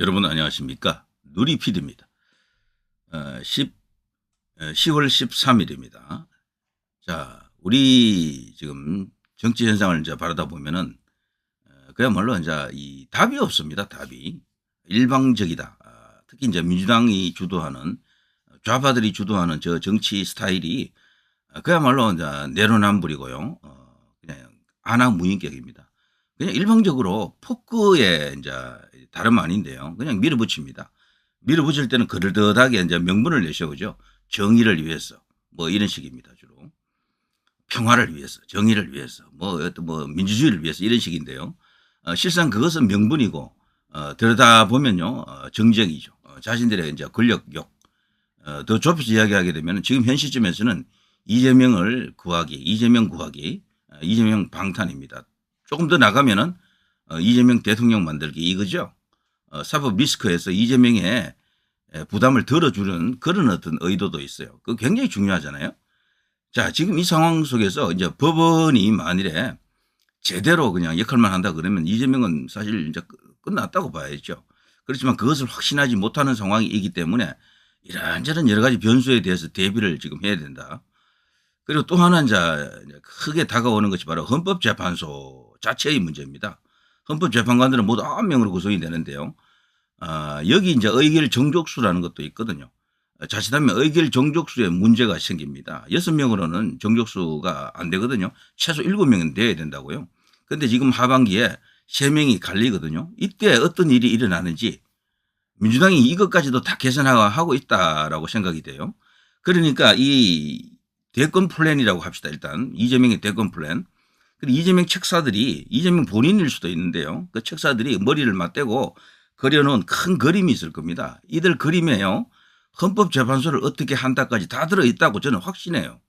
여러분 안녕하십니까? 누리피디입니다. 어, 10, 어, 10월 13일입니다. 자, 우리 지금 정치 현상을 이제 바라다 보면은 어, 그야말로 이제 이 답이 없습니다. 답이 일방적이다. 아, 특히 이제 민주당이 주도하는 좌파들이 주도하는 저 정치 스타일이 어, 그야말로 이제 내로남불이고요. 어, 그냥 안하무인격입니다. 그냥 일방적으로 포크에 이제 다름 아닌데요. 그냥 밀어붙입니다. 밀어붙일 때는 그럴듯하게 이제 명분을 내세우죠. 정의를 위해서 뭐 이런 식입니다. 주로 평화를 위해서, 정의를 위해서, 뭐 어떤 뭐 민주주의를 위해서 이런 식인데요. 어, 실상 그것은 명분이고 어, 들여다 보면요 어, 정적이죠. 어, 자신들의 이제 권력욕 어, 더 좁혀서 이야기하게 되면 지금 현 시점에서는 이재명을 구하기, 이재명 구하기, 어, 이재명 방탄입니다. 조금 더 나가면은 어, 이재명 대통령 만들기 이거죠. 어, 사법 리스크에서 이재명의 에, 부담을 덜어주는 그런 어떤 의도도 있어요. 그 굉장히 중요하잖아요. 자, 지금 이 상황 속에서 이제 법원이 만일에 제대로 그냥 역할만 한다 그러면 이재명은 사실 이제 끝- 끝났다고 봐야죠. 그렇지만 그것을 확신하지 못하는 상황이기 때문에 이런저런 여러 가지 변수에 대해서 대비를 지금 해야 된다. 그리고 또 하나 이제 크게 다가오는 것이 바로 헌법재판소 자체의 문제입니다. 헌법재판관들은 모두 9명으로 구성이 되는데요. 아, 여기 이제 의결 정족수라는 것도 있거든요. 어, 자칫하면 의결 정족수에 문제가 생깁니다. 6명으로는 정족수가 안 되거든요. 최소 7명은 돼야 된다고요. 근데 지금 하반기에 3명이 갈리거든요. 이때 어떤 일이 일어나는지 민주당이 이것까지도 다 계산하고 있다라고 생각이 돼요. 그러니까 이 대권 플랜이라고 합시다. 일단 이재명의 대권 플랜. 이재명 책사들이 이재명 본인일 수도 있는데요. 그 책사들이 머리를 맞대고 그려놓은 큰 그림이 있을 겁니다. 이들 그림에요. 헌법재판소를 어떻게 한다까지 다 들어있다고 저는 확신해요.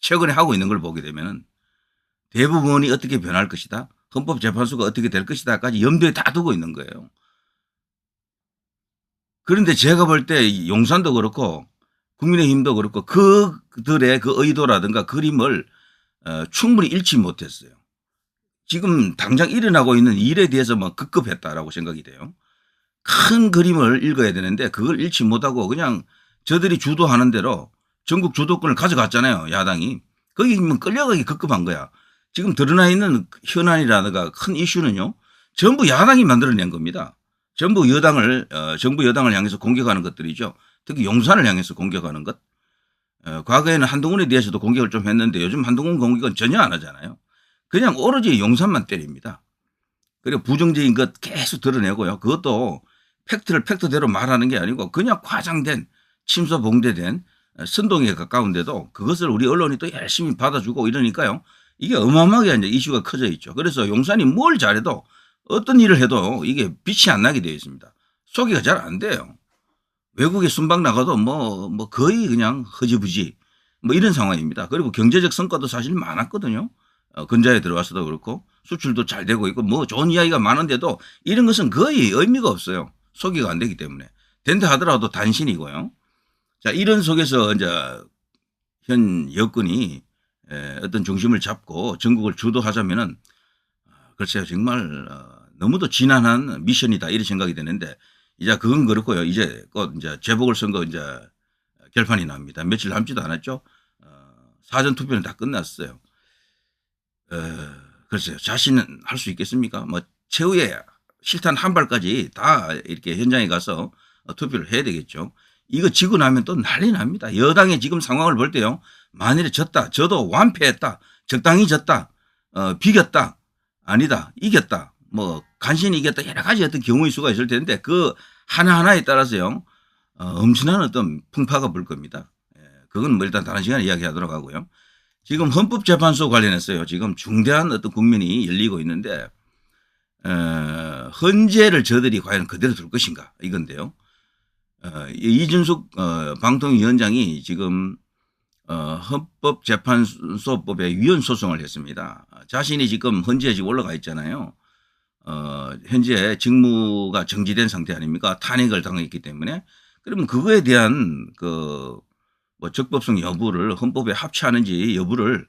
최근에 하고 있는 걸 보게 되면은 대부분이 어떻게 변할 것이다. 헌법재판소가 어떻게 될 것이다까지 염두에 다 두고 있는 거예요. 그런데 제가 볼 때 용산도 그렇고 국민의힘도 그렇고 그들의 그 의도라든가 그림을 어, 충분히 잃지 못했어요. 지금 당장 일어나고 있는 일에 대해서만 급급했다라고 생각이 돼요. 큰 그림을 읽어야 되는데 그걸 잃지 못하고 그냥 저들이 주도하는 대로 전국 주도권을 가져갔잖아요. 야당이. 거기면 끌려가기 급급한 거야. 지금 드러나 있는 현안이라든가 큰 이슈는요. 전부 야당이 만들어낸 겁니다. 전부 여당을 어, 정부 여당을 향해서 공격하는 것들이죠. 특히 용산을 향해서 공격하는 것. 어, 과거에는 한동훈에 대해서도 공격을 좀 했는데 요즘 한동훈 공격은 전혀 안 하잖아요. 그냥 오로지 용산만 때립니다. 그리고 부정적인 것 계속 드러내고요. 그것도 팩트를 팩트대로 말하는 게 아니고 그냥 과장된 침소 봉대된 선동에 가까운데도 그것을 우리 언론이 또 열심히 받아주고 이러니까요. 이게 어마어마하게 이제 이슈가 커져 있죠. 그래서 용산이 뭘 잘해도 어떤 일을 해도 이게 빛이 안 나게 되어 있습니다. 소개가 잘 안 돼요. 외국에 순방 나가도 뭐, 뭐 거의 그냥 허지부지 뭐 이런 상황입니다. 그리고 경제적 성과도 사실 많았거든요. 어, 근자에 들어와서도 그렇고 수출도 잘 되고 있고 뭐 좋은 이야기가 많은데도 이런 것은 거의 의미가 없어요. 소개가 안 되기 때문에. 된다 하더라도 단신이고요. 자, 이런 속에서 이제 현 여건이 에, 어떤 중심을 잡고 전국을 주도하자면은 아, 글쎄요 정말 어, 너무도 지난한 미션이다 이런 생각이 드는데 이제 그건 그렇고요. 이제 곧 이제 재보궐선거 이제 결판이 납니다. 며칠 남지도 않았죠. 어, 사전 투표는 다 끝났어요. 어, 글쎄요. 자신은 할 수 있겠습니까? 뭐 최후에 실탄 한 발까지 다 이렇게 현장에 가서 어, 투표를 해야 되겠죠. 이거 지고 나면 또 난리 납니다. 여당의 지금 상황을 볼 때요. 만일에 졌다. 저도 완패했다. 적당히 졌다. 어, 비겼다. 아니다. 이겼다. 뭐 간신히 이겼다. 여러 가지 어떤 경우의 수가 있을 텐데 그 하나하나에 따라서요. 어, 엄청난 어떤 풍파가 불 겁니다. 예, 그건 뭐 일단 다른 시간에 이야기하도록 하고요. 지금 헌법재판소 관련해서요. 지금 중대한 어떤 국면이 열리고 있는데 어, 헌재를 저들이 과연 그대로 둘 것인가 이건데요. 어, 이준숙 어, 방통위원장이 지금 어, 헌법재판소법에 위헌 소송을 했습니다. 자신이 지금 헌재에 지금 올라가 있잖아요. 어, 현재 직무가 정지된 상태 아닙니까? 탄핵을 당했기 때문에. 그러면 그거에 대한 그, 뭐 적법성 여부를 헌법에 합치하는지 여부를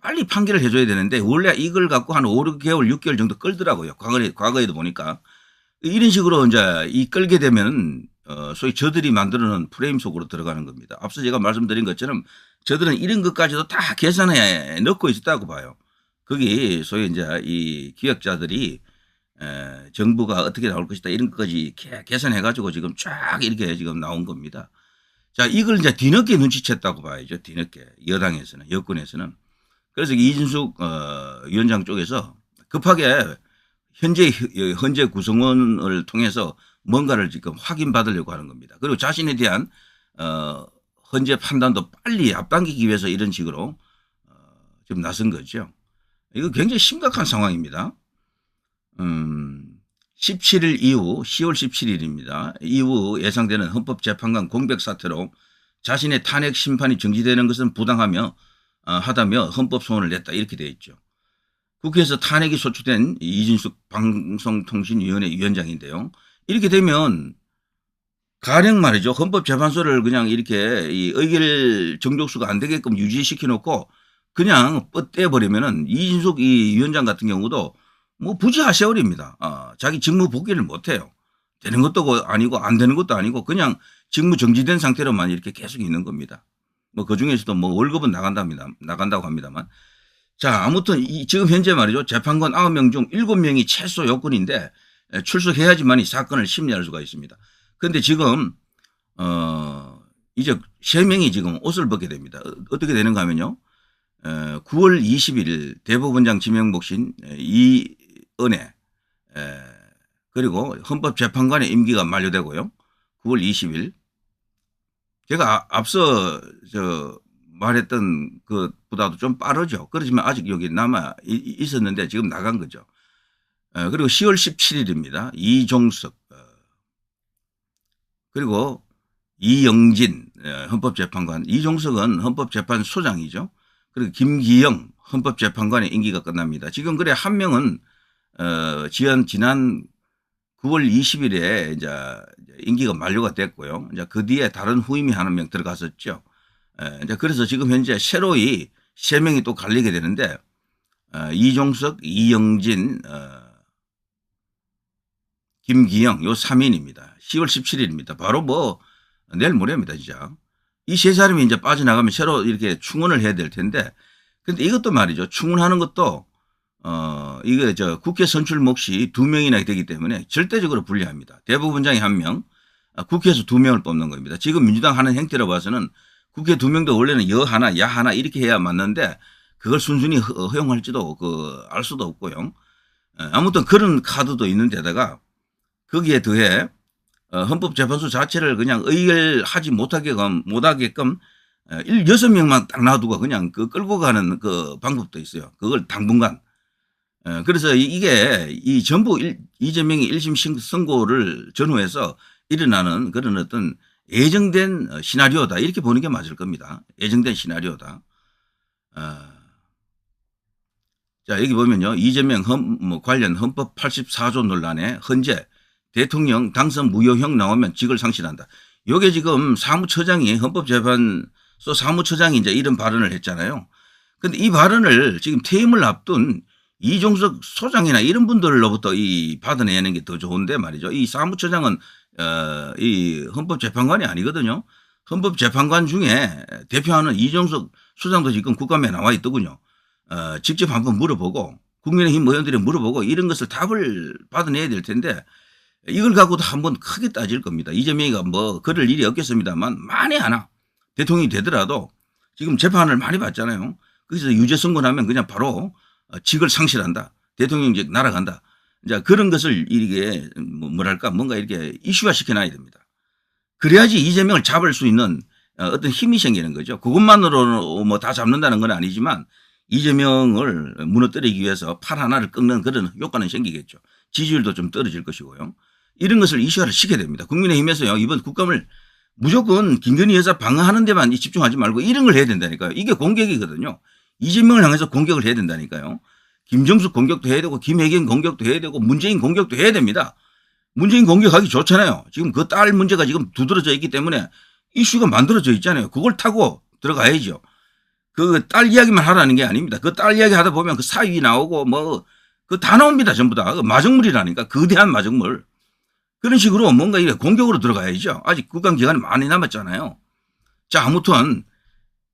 빨리 판결을 해줘야 되는데 원래 이걸 갖고 한 5, 6개월, 6개월 정도 끌더라고요. 과거에, 과거에도 보니까. 이런 식으로 이제 이 끌게 되면 어 소위 저들이 만들어 놓은 프레임 속으로 들어가는 겁니다. 앞서 제가 말씀드린 것처럼 저들은 이런 것까지도 다 계산해 넣고 있었다고 봐요. 거기 소위 이제 이 기획자들이 에, 정부가 어떻게 나올 것이다 이런 것까지 개- 계산해 가지고 지금 쫙 이렇게 지금 나온 겁니다. 자, 이걸 이제 뒤늦게 눈치챘다고 봐야죠. 뒤늦게 여당에서는 여권에서는 그래서 이진숙 어, 위원장 쪽에서 급하게 현재 현재 구성원을 통해서 뭔가를 지금 확인받으려고 하는 겁니다. 그리고 자신에 대한 어, 현재 판단도 빨리 앞당기기 위해서 이런 식으로 어, 지금 나선 거죠. 이거 굉장히 심각한 상황입니다. 음, 17일 이후 10월 17일입니다. 이후 예상되는 헌법재판관 공백 사태로 자신의 탄핵 심판이 정지되는 것은 부당하며 어, 하다며 헌법 소원을 냈다 이렇게 되어 있죠. 국회에서 탄핵이 소추된 이진숙 방송통신위원회 위원장인데요. 이렇게 되면 가령 말이죠. 헌법재판소를 그냥 이렇게 이 의결 정족수가 안 되게끔 유지시켜 놓고 그냥 뻗대버리면은 이진숙 이 위원장 같은 경우도 뭐 부지하 세월입니다. 아, 자기 직무 복귀를 못 해요. 되는 것도 아니고 안 되는 것도 아니고 그냥 직무 정지된 상태로만 이렇게 계속 있는 겁니다. 뭐 그 중에서도 뭐 월급은 나간답니다. 나간다고 합니다만. 자, 아무튼 이 지금 현재 말이죠. 재판관 9명 중 7명이 최소 요건인데 에, 출석해야지만 이 사건을 심리할 수가 있습니다. 그런데 지금 어 이제 3명이 지금 옷을 벗게 됩니다. 어, 어떻게 되는가 하면요. 에, 9월 20일 대법원장 지명복신 에, 이 은혜 에, 그리고 헌법재판관의 임기가 만료되고요. 9월 20일 제가 아- 앞서 저 말했던 것보다도 좀 빠르죠. 그렇지만 아직 여기 남아 이- 있었는데 지금 나간 거죠. 어, 그리고 10월 17일입니다. 이종석 어, 그리고 이영진 어, 헌법재판관 이종석은 헌법재판소장이죠. 그리고 김기영 헌법재판관의 임기가 끝납니다. 지금 그래 한 명은 어, 지난 지난 9월 20일에 이제 임기가 만료가 됐고요. 이제 그 뒤에 다른 후임이 한 명 들어갔었죠. 에, 이제 그래서 지금 현재 새로이 세 명이 또 갈리게 되는데 어, 이종석, 이영진, 어, 김기영 요 3인입니다. 10월 17일입니다. 바로 뭐 내일 모레입니다, 진짜. 이 세 사람이 이제 빠져나가면 새로 이렇게 충원을 해야 될 텐데 근데 이것도 말이죠. 충원하는 것도 어, 이거 저 국회 선출 몫이 두 명이나 되기 때문에 절대적으로 불리합니다. 대법원장이 한 명, 아, 국회에서 두 명을 뽑는 겁니다. 지금 민주당 하는 행태로 봐서는 국회 두 명도 원래는 여 하나, 야 하나 이렇게 해야 맞는데 그걸 순순히 허- 허용할지도 그 알 수도 없고요. 에, 아무튼 그런 카드도 있는 데다가 거기에 더해 어, 헌법재판소 자체를 그냥 의결하지 못하게끔 못하게끔 어, 일 여섯 명만 딱 놔두고 그냥 그 끌고 가는 그 방법도 있어요. 그걸 당분간. 어, 그래서 이- 이게 이 전부 일- 이재명이 1심 신- 선고를 전후해서 일어나는 그런 어떤 예정된 어, 시나리오다 이렇게 보는 게 맞을 겁니다. 예정된 시나리오다. 어, 자 여기 보면요 이재명 헌, 뭐 관련 헌법 84조 논란에 헌재 대통령 당선 무효형 나오면 직을 상실한다. 요게 지금 사무처장이 헌법재판소 사무처장이 이제 이런 발언을 했잖아요. 근데 이 발언을 지금 퇴임을 앞둔 이종석 소장이나 이런 분들로부터 이 받아내는 게 더 좋은데 말이죠. 이 사무처장은 어, 이 헌법재판관이 아니거든요. 헌법재판관 중에 대표하는 이종석 소장도 지금 국감에 나와 있더군요. 어, 직접 한번 물어보고 국민의힘 의원들이 물어보고 이런 것을 답을 받아내야 될 텐데 이걸 갖고도 한번 크게 따질 겁니다. 이재명이가 뭐 그럴 일이 없겠습니다만 만에 하나 대통령이 되더라도 지금 재판을 많이 받잖아요. 거기서 유죄 선고나면 그냥 바로 어, 직을 상실한다. 대통령직 날아간다. 이제 그런 것을 이게 뭐 뭐랄까 뭔가 이렇게 이슈화 시켜놔야 됩니다. 그래야지 이재명을 잡을 수 있는 어, 어떤 힘이 생기는 거죠. 그것만으로 뭐 다 잡는다는 건 아니지만 이재명을 무너뜨리기 위해서 팔 하나를 꺾는 그런 효과는 생기겠죠. 지지율도 좀 떨어질 것이고요. 이런 것을 이슈화를 시켜야 됩니다. 국민의힘에서요 이번 국감을 무조건 김건희 여사 방어하는 데만 집중하지 말고 이런 걸 해야 된다니까요. 이게 공격이거든요. 이재명을 향해서 공격을 해야 된다니까요. 김정숙 공격도 해야 되고 김혜경 공격도 해야 되고 문재인 공격도 해야 됩니다. 문재인 공격하기 좋잖아요. 지금 그 딸 문제가 지금 두드러져 있기 때문에 이슈가 만들어져 있잖아요. 그걸 타고 들어가야죠. 그 딸 이야기만 하라는 게 아닙니다. 그 딸 이야기 하다 보면 그 사위 나오고 뭐 그 다 나옵니다. 전부 다. 그 마정물이라니까. 거대한 마정물. 그런 식으로 뭔가 이래 공격으로 들어가야죠. 아직 국감 기간이 많이 남았잖아요. 자, 아무튼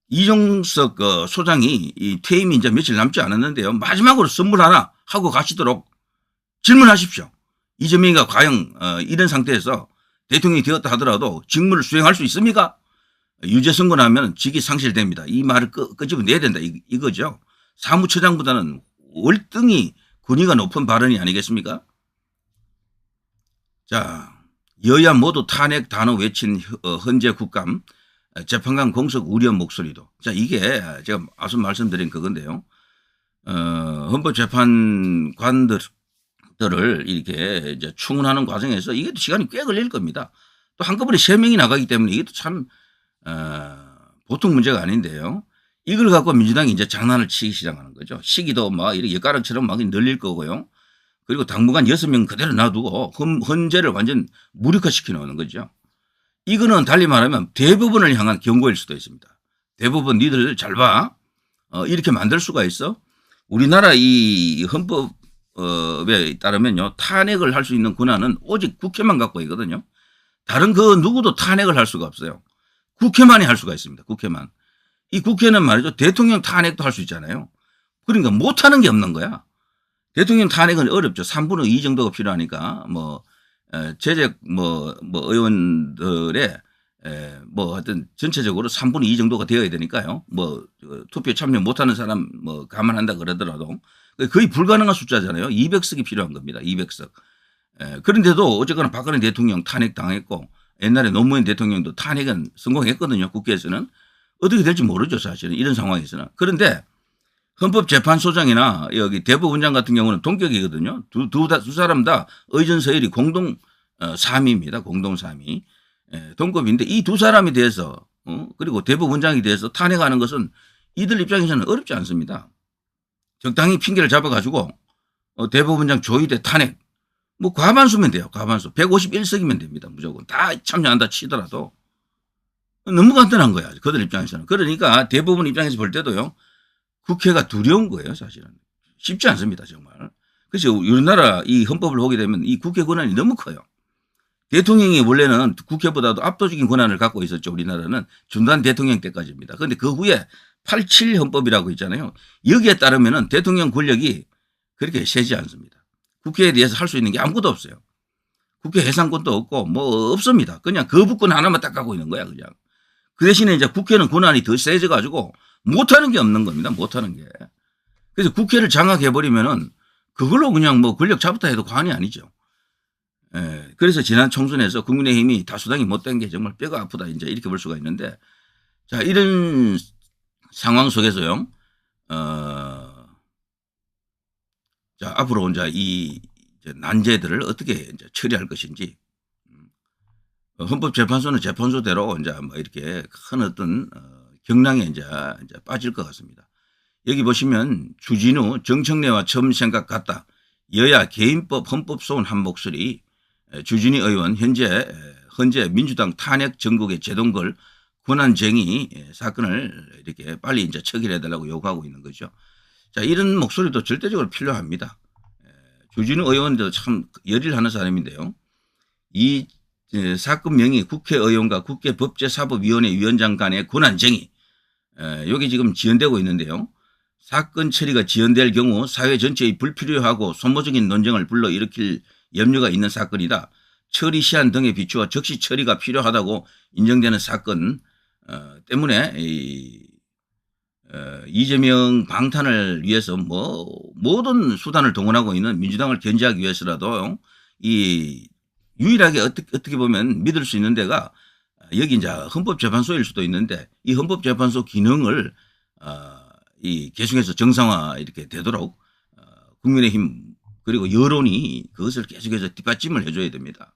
이종석 그 소장이 이 퇴임이 이제 며칠 남지 않았는데요. 마지막으로 선물 하나 하고 가시도록 질문하십시오. 이재명이가 과연 어, 이런 상태에서 대통령이 되었다 하더라도 직무를 수행할 수 있습니까? 유죄 선고 나면 직이 상실됩니다. 이 말을 끄, 끄집어내야 된다 이, 이거죠. 사무처장보다는 월등히 권위가 높은 발언이 아니겠습니까? 자, 여야 모두 탄핵 단어 외친 어, 헌재 국감 재판관 공석 우려 목소리도. 자, 이게 제가 앞서 말씀드린 그건데요. 어, 헌법재판관들을 이렇게 이제 충원하는 과정에서 이게 또 시간이 꽤 걸릴 겁니다. 또 한꺼번에 세 명이 나가기 때문에 이게 참, 어, 보통 문제가 아닌데요. 이걸 갖고 민주당이 이제 장난을 치기 시작하는 거죠. 시기도 막 이렇게 엿가락처럼 막 늘릴 거고요. 그리고 당분간 여섯 명 그대로 놔두고 헌, 헌재를 완전 무력화시켜 놓는 거죠. 이거는 달리 말하면 대부분을 향한 경고일 수도 있습니다. 대부분 니들 잘 봐. 어, 이렇게 만들 수가 있어. 우리나라 이 헌법에 따르면요. 탄핵을 할 수 있는 권한은 오직 국회만 갖고 있거든요. 다른 그 누구도 탄핵을 할 수가 없어요. 국회만이 할 수가 있습니다. 국회만. 이 국회는 말이죠. 대통령 탄핵도 할 수 있잖아요. 그러니까 못하는 게 없는 거야. 대통령 탄핵은 어렵죠. 3분의 2 정도가 필요하니까 뭐 에, 제재 뭐, 뭐 의원들의 에, 뭐 하여튼 전체적으로 3분의 2 정도가 되어야 되니까요. 뭐 어, 투표에 참여 못하는 사람 뭐 감안한다 그러더라도 거의 불가능한 숫자잖아요. 200석이 필요한 겁니다. 200석. 에, 그런데도 어쨌거나 박근혜 대통령 탄핵 당했고 옛날에 노무현 대통령도 탄핵은 성공했거든요. 국회에서는 어떻게 될지 모르죠. 사실은 이런 상황에서는. 그런데 헌법재판소장이나 여기 대법원장 같은 경우는 동격이거든요. 두, 두, 다- 두 사람 다 의전 서열이 공동 어, 3위입니다. 공동 3위. 예, 동급인데 이 두 사람에 대해서 어, 그리고 대법원장에 대해서 탄핵하는 것은 이들 입장에서는 어렵지 않습니다. 적당히 핑계를 잡아가지고 어, 대법원장 조의대 탄핵 뭐 과반수면 돼요. 과반수 151석이면 됩니다. 무조건 다 참여한다 치더라도 너무 간단한 거야. 그들 입장에서는 그러니까 대법원 입장에서 볼 때도요. 국회가 두려운 거예요, 사실은. 쉽지 않습니다, 정말. 그래서 우리나라 이 헌법을 보게 되면 이 국회 권한이 너무 커요. 대통령이 원래는 국회보다도 압도적인 권한을 갖고 있었죠, 우리나라는. 중단 대통령 때까지입니다. 그런데 그 후에 87 헌법이라고 있잖아요. 여기에 따르면은 대통령 권력이 그렇게 세지 않습니다. 국회에 대해서 할 수 있는 게 아무것도 없어요. 국회 해상권도 없고 뭐 없습니다. 그냥 거부권 하나만 딱 갖고 있는 거야, 그냥. 그 대신에 이제 국회는 권한이 더 세져 가지고 못하는 게 없는 겁니다. 못하는 게. 그래서 국회를 장악해버리면은 그걸로 그냥 뭐 권력 잡았다 해도 과언이 아니죠. 예. 그래서 지난 총선에서 국민의힘이 다수당이 못된 게 정말 뼈가 아프다. 이제 이렇게 볼 수가 있는데 자, 이런 상황 속에서요, 어, 자, 앞으로 이제 이 난제들을 어떻게 이제 처리할 것인지 음, 어, 헌법재판소는 재판소대로 이제 뭐 이렇게 큰 어떤 어, 경랑에 이제, 이제 빠질 것 같습니다. 여기 보시면 주진우 정청래와 처음 생각 같다. 여야 개인법 헌법 소원 한 목소리 에, 주진희 의원 현재 에, 현재 민주당 탄핵 전국의 제동걸 권한쟁의 에, 사건을 이렇게 빨리 이제 처리해 달라고 요구하고 있는 거죠. 자 이런 목소리도 절대적으로 필요합니다. 에, 주진우 의원도 참 열일 하는 사람인데요. 이 에, 사건명이 국회의원과 국회법제사법위원회 위원장 간의 권한쟁의 에, 여기 지금 지연되고 있는데요. 사건 처리가 지연될 경우 사회 전체의 불필요하고 소모적인 논쟁을 불러일으킬 염려가 있는 사건이다. 처리 시한 등에 비추어 적시 처리가 필요하다고 인정되는 사건 어, 때문에 이, 어, 이재명 방탄을 위해서 뭐 모든 수단을 동원하고 있는 민주당을 견제하기 위해서라도 이 유일하게 어떻게 보면 믿을 수 있는 데가 여기 이제 헌법재판소일 수도 있는데 이 헌법재판소 기능을 어, 이 계속해서 정상화 이렇게 되도록 어, 국민의힘 그리고 여론이 그것을 계속해서 뒷받침을 해줘야 됩니다.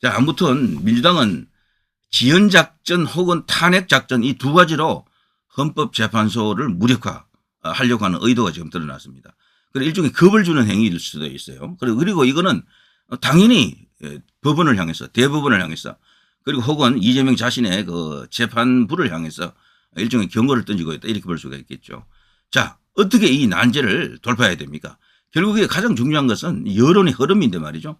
자, 아무튼 민주당은 지연작전 혹은 탄핵작전 이 두 가지로 헌법재판소를 무력화하려고 하는 의도가 지금 드러났습니다. 그리고 일종의 겁을 주는 행위일 수도 있어요. 그리고 이거는 당연히 예, 법원을 향해서 대법원을 향해서 그리고 혹은 이재명 자신의 그 재판부를 향해서 일종의 경고를 던지고 있다 이렇게 볼 수가 있겠죠. 자 어떻게 이 난제를 돌파해야 됩니까? 결국에 가장 중요한 것은 여론의 흐름인데 말이죠.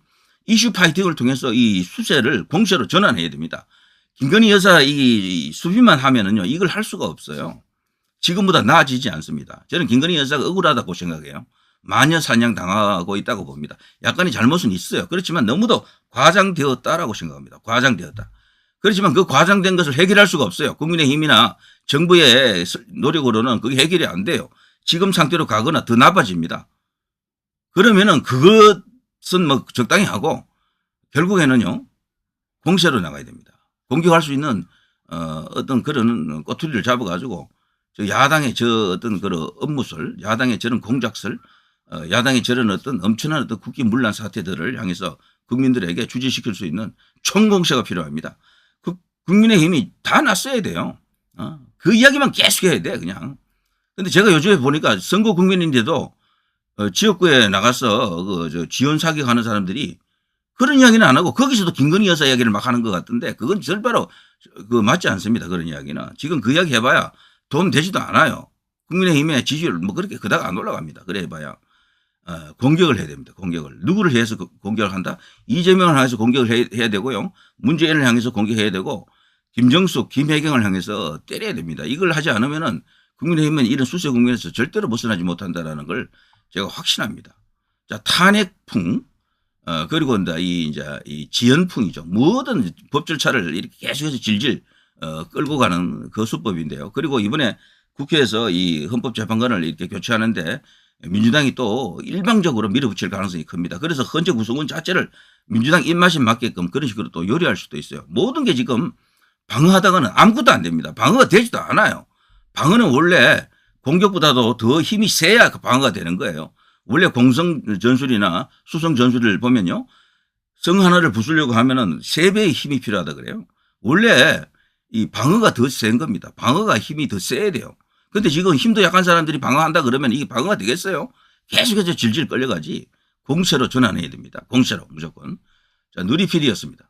이슈 파이팅을 통해서 이 수세를 공세로 전환해야 됩니다. 김건희 여사 이 수비만 하면은요, 이걸 할 수가 없어요. 지금보다 나아지지 않습니다. 저는 김건희 여사가 억울하다고 생각해요. 마녀 사냥 당하고 있다고 봅니다. 약간의 잘못은 있어요. 그렇지만 너무도 과장되었다라고 생각합니다. 과장되었다. 그렇지만 그 과장된 것을 해결할 수가 없어요. 국민의힘이나 정부의 노력으로는 그게 해결이 안 돼요. 지금 상태로 가거나 더 나빠집니다. 그러면은 그것은 뭐 적당히 하고 결국에는요 공세로 나가야 됩니다. 공격할 수 있는 어, 어떤 그런 꼬투리를 잡아가지고 저 야당의 저 어떤 그런 업무설, 야당의 저런 공작설, 어, 야당의 저런 어떤 엄청난 어떤 국기 문란 사태들을 향해서 국민들에게 주지시킬 수 있는 총공세가 필요합니다. 그 국민의힘이 다 났어야 돼요. 어? 그 이야기만 계속 해야 돼 그냥. 근데 제가 요즘에 보니까 선거 국민인데도 어, 지역구에 나가서 그저 지원 사격하는 사람들이 그런 이야기는 안 하고 거기서도 김건희 여사 이야기를 막 하는 것 같은데 그건 절대로 그 맞지 않습니다. 그런 이야기는 지금 그 이야기 해봐야 도움 되지도 않아요. 국민의힘의 지지율 뭐 그렇게 그다가 안 올라갑니다. 그래 봐야 어, 공격을 해야 됩니다. 공격을 누구를 해서 그 공격을 한다? 이재명을 향해서 공격을 해- 해야 되고요. 문재인을 향해서 공격해야 되고 김정숙, 김혜경을 향해서 때려야 됩니다. 이걸 하지 않으면은 국민의힘은 이런 수세 국면에서 절대로 벗어나지 못한다라는 걸 제가 확신합니다. 자 탄핵풍 어, 그리고 이 이제 이 지연풍이죠. 모든 법 절차를 이렇게 계속해서 질질 어, 끌고 가는 그 수법인데요. 그리고 이번에 국회에서 이 헌법재판관을 이렇게 교체하는데 민주당이 또 일방적으로 밀어붙일 가능성이 큽니다. 그래서 헌재 구성원 자체를 민주당 입맛에 맞게끔 그런 식으로 또 요리할 수도 있어요. 모든 게 지금 방어하다가는 아무것도 안 됩니다. 방어가 되지도 않아요. 방어는 원래 공격보다도 더 힘이 세야 그 방어가 되는 거예요. 원래 공성 전술이나 수성 전술을 보면요. 성 하나를 부수려고 하면은 세 배의 힘이 필요하다 그래요. 원래 이 방어가 더 센 겁니다. 방어가 힘이 더 세야 돼요. 근데 지금 힘도 약한 사람들이 방어한다 그러면 이게 방어가 되겠어요? 계속해서 질질 끌려가지 공세로 전환해야 됩니다. 공세로 무조건. 자, 누리필이었습니다.